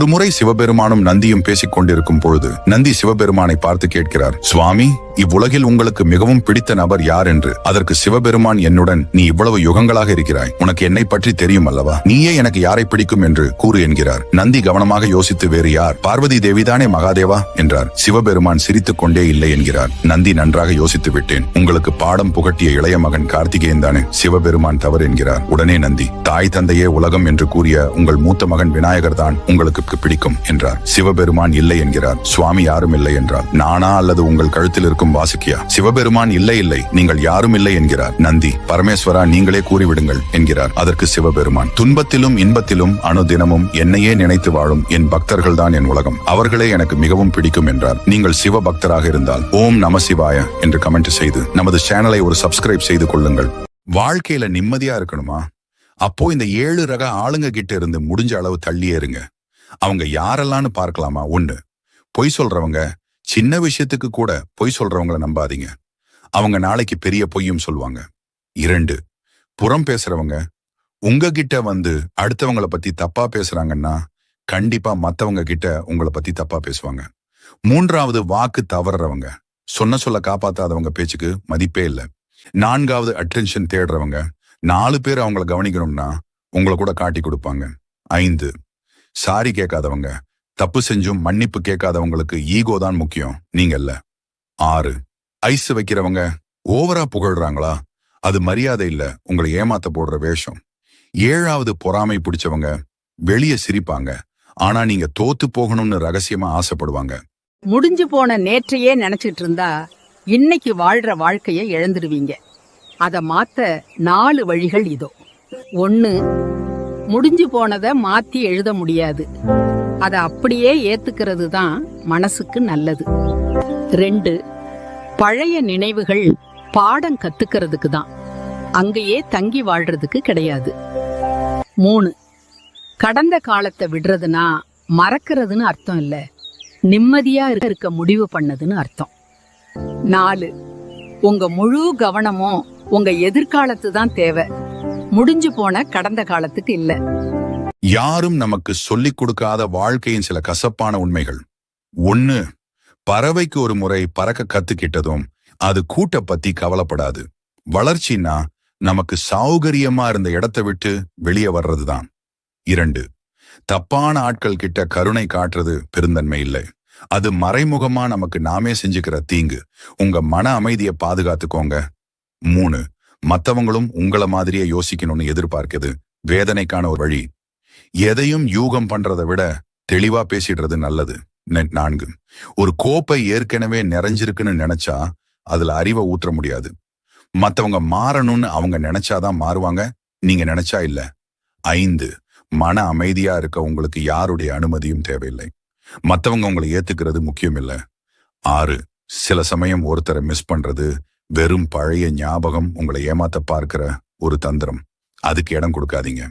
ஒருமுறை சிவபெருமானும் நந்தியும் பேசிக் கொண்டிருக்கும் பொழுது நந்தி சிவபெருமானை பார்த்து கேட்கிறார் சுவாமி இவ்வுலகில் உங்களுக்கு மிகவும் பிடித்த நபர் யார் என்று? அதற்கு சிவபெருமான் என்னுடன் நீ இவ்வளவு யுகங்களாக இருக்கிறாய். உனக்கு என்னை பற்றி தெரியும் அல்லவா? நீயே எனக்கு யாரை பிடிக்கும் என்று கூறு என்கிறார். நந்தி கவனமாக யோசித்து வேறு யார்? பார்வதி தேவிதானே மகாதேவா? என்றார். சிவபெருமான் சிரித்துக் கொண்டே இல்லை என்கிறார். நந்தி நன்றாக யோசித்து விட்டேன். உங்களுக்கு பாடம் புகட்டிய இளைய மகன் கார்த்திகேயன் தானே? சிவபெருமான் தவறு என்கிறார். உடனே நந்தி தாய் தந்தையே உலகம் என்று கூறிய உங்கள் மூத்த மகன் விநாயகர் தான் உங்களுக்கு பிடிக்கும் என்றார். சிவபெருமான் இல்லை என்கிறார். சுவாமி யாரும் இல்லை என்றார். நானா அல்லது உங்கள் கழுத்தில் இருக்கும் வாசுக்கியா சிவபெருமான் இல்லை இல்லை. நீங்கள் யாரும் இல்லை என்கிறார். நந்தி பரமேஸ்வரா நீங்களே கூறிவிடுங்கள் என்கிறார். அதற்கு சிவபெருமான் துன்பத்திலும் இன்பத்திலும் அனுதினமும் என்னையே நினைத்து வாழும் என் பக்தர்கள் தான் என் உலகம். அவர்களே எனக்கு மிகவும் பிடிக்கும் என்றார். நீங்கள் சிவ பக்தராக இருந்தால் ஓம் நம சிவாய என்று கமெண்ட் செய்து நமது சேனலை ஒரு சப்ஸ்கிரைப் செய்து கொள்ளுங்கள். வாழ்க்கையில நிம்மதியா இருக்கணுமா? அப்போ இந்த ஏழு ரக ஆளுங்க கிட்ட இருந்து முடிஞ்ச அளவு தள்ளியே இருங்க அவங்க யாரெல்லாம்னு பார்க்கலாமா? ஒண்ணு பொய் சொல்றவங்க சின்ன விஷயத்துக்கு கூட பொய் சொல்றவங்கள நம்பாதீங்க. அவங்க நாளைக்கு பெரிய பொய்யும் சொல்லுவாங்க. இரண்டு புறம் பேசுறவங்க உங்ககிட்ட வந்து அடுத்தவங்கள பத்தி தப்பா பேசுறாங்கன்னா கண்டிப்பா மத்தவங்க கிட்ட உங்களை பத்தி தப்பா பேசுவாங்க. மூன்றாவது வாக்கு தவறுறவங்க. சொன்ன சொல்ல காப்பாத்தாதவங்க பேச்சுக்கு மதிப்பே இல்லை. நான்காவது அட்டென்ஷன் தேடுறவங்க. நாலு பேர் அவங்கள கவனிக்கணும்னா உங்களை கூட காட்டி கொடுப்பாங்க. ஐந்து சாரி கேட்காதவங்க. தப்பு செஞ்சும் மன்னிப்பு கேட்காதவங்களுக்கு ஈகோ தான் முக்கியம். நீங்க இல்ல. ஆறு. ஐஸ் வைக்கிறவங்க ஓவரா புகழ்றாங்களா? அது மரியாதை இல்ல. உங்களை ஏமாத்த போடுற வேஷம். ஏழாவது பொறாமை பிடிச்சவங்க வெளிய சிரிப்பாங்க. ஆனா நீங்க தோத்து போகணும்னு ரகசியமா ஆசைப்படுவாங்க. முடிஞ்சு போன நேற்றையே நினைச்சிட்டு இருந்தா இன்னைக்கு வாழ்ற வாழ்க்கையை இழந்துடுவீங்க. அத மாத்த நாலு வழிகள் இதோ. ஒன்று முடிஞ்சு போனதை மாத்தி எழுத முடியாது. அதை அப்படியே ஏத்துக்கிறது தான் மனசுக்கு நல்லது. ரெண்டு பழைய நினைவுகள் பாடம் கத்துக்கிறதுக்கு தான். அங்கேயே தங்கி வாழ்றதுக்கு கிடையாது. மூணு கடந்த காலத்தை விடுறதுனா மறக்கிறதுன்னு அர்த்தம் இல்ல. நிம்மதியா இருக்க இருக்க முடிவு பண்ணதுன்னு அர்த்தம். நாலு உங்க முழு கவனமும் உங்க எதிர்காலத்து தான் தேவை. முடிஞ்சு போன கடந்த காலத்துக்கு இல்ல. யாரும் நமக்கு சொல்லிக் கொடுக்காத வாழ்க்கையின் சில கசப்பான உண்மைகள். ஒண்ணு பறவைக்கு ஒரு முறை பறக்க கத்துக்கிட்டதும் அது கூட்ட பத்தி கவலைப்படாது. வளர்ச்சின்னா நமக்கு சௌகரியமா இருந்த இடத்தை விட்டு வெளியே வர்றதுதான். இரண்டு தப்பான ஆட்கள் கிட்ட கருணை காட்டுறது பெருந்தன்மை இல்லை. அது மறைமுகமா நமக்கு நாமே செஞ்சுக்கிற தீங்கு. உங்க மன அமைதியை பாதுகாத்துக்கோங்க. மூணு மத்தவங்களும் உங்கள மாதிரியே யோசிக்கணும்னு எதிர்பார்க்குது வேதனைக்கான ஒரு வழி. எதையும் யூகம் பண்றதை விட தெளிவா பேசிடுறது நல்லது. நான்கு. ஒரு கோப்பை ஏற்கனவே நிறைஞ்சிருக்குன்னு நினைச்சா அதுல அறிவை ஊற்ற முடியாது. மத்தவங்க மாறணும்னு அவங்க நினைச்சாதான் மாறுவாங்க. நீங்க நினைச்சா இல்ல. ஐந்து. மன அமைதியா இருக்க உங்களுக்கு யாருடைய அனுமதியும் தேவையில்லை. மத்தவங்க உங்களை ஏத்துக்கிறது முக்கியம் இல்லை. ஆறு. சில சமயம் ஒருத்தரை மிஸ் பண்றது வெறும் பழைய ஞாபகம் உங்களை ஏமாத்த பார்க்கிற ஒரு தந்திரம். அதுக்கு இடம் கொடுக்காதீங்க.